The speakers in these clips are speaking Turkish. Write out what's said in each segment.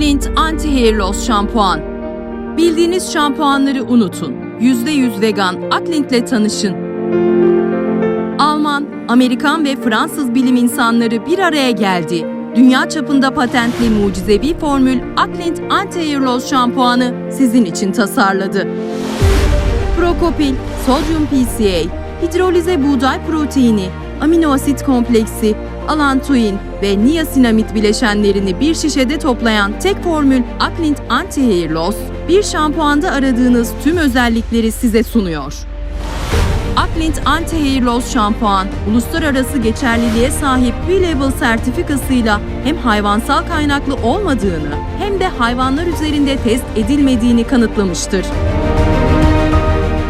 Aklint Anti-Hair Loss Şampuan. Bildiğiniz şampuanları unutun. %100 vegan Aklint'le tanışın. Alman, Amerikan ve Fransız bilim insanları bir araya geldi. Dünya çapında patentli mucizevi formül Aklint Anti-Hair Loss şampuanı sizin için tasarladı. Prokopil, sodyum PCA, hidrolize buğday proteini, amino asit kompleksi, alantoin ve niasinamid bileşenlerini bir şişede toplayan tek formül Aklint Anti-Hair Loss, bir şampuanda aradığınız tüm özellikleri size sunuyor. Aklint Anti-Hair Loss şampuan, uluslararası geçerliliğe sahip B-Level sertifikasıyla hem hayvansal kaynaklı olmadığını hem de hayvanlar üzerinde test edilmediğini kanıtlamıştır.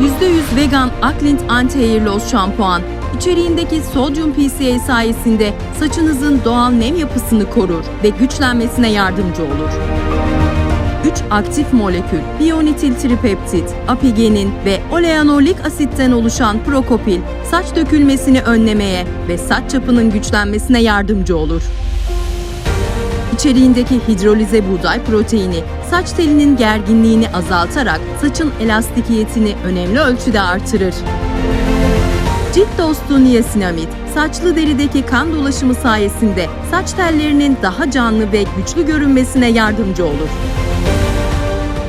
%100 vegan Aklint Anti-Hair Loss şampuan, içeriğindeki sodyum PCA sayesinde saçınızın doğal nem yapısını korur ve güçlenmesine yardımcı olur. 3 aktif molekül, biyonitil tripeptit, apigenin ve oleanolik asitten oluşan prokopil, saç dökülmesini önlemeye ve saç çapının güçlenmesine yardımcı olur. İçeriğindeki hidrolize buğday proteini, saç telinin gerginliğini azaltarak saçın elastikiyetini önemli ölçüde artırır. Cilt dostu niasinamid, saçlı derideki kan dolaşımı sayesinde saç tellerinin daha canlı ve güçlü görünmesine yardımcı olur.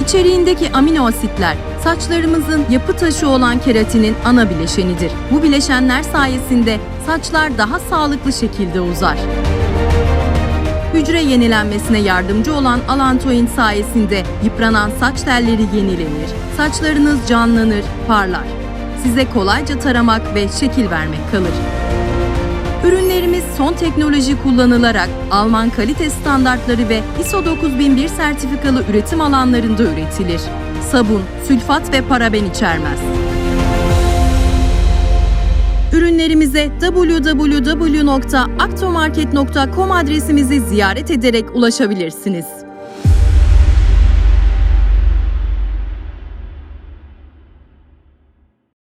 İçeriğindeki amino asitler saçlarımızın yapı taşı olan keratinin ana bileşenidir. Bu bileşenler sayesinde saçlar daha sağlıklı şekilde uzar. Hücre yenilenmesine yardımcı olan alantoin sayesinde yıpranan saç telleri yenilenir. Saçlarınız canlanır, parlar. Size kolayca taramak ve şekil vermek kalır. Ürünlerimiz son teknoloji kullanılarak Alman kalite standartları ve ISO 9001 sertifikalı üretim alanlarında üretilir. Sabun, sülfat ve paraben içermez. Ürünlerimize www.aktomarket.com adresimizi ziyaret ederek ulaşabilirsiniz.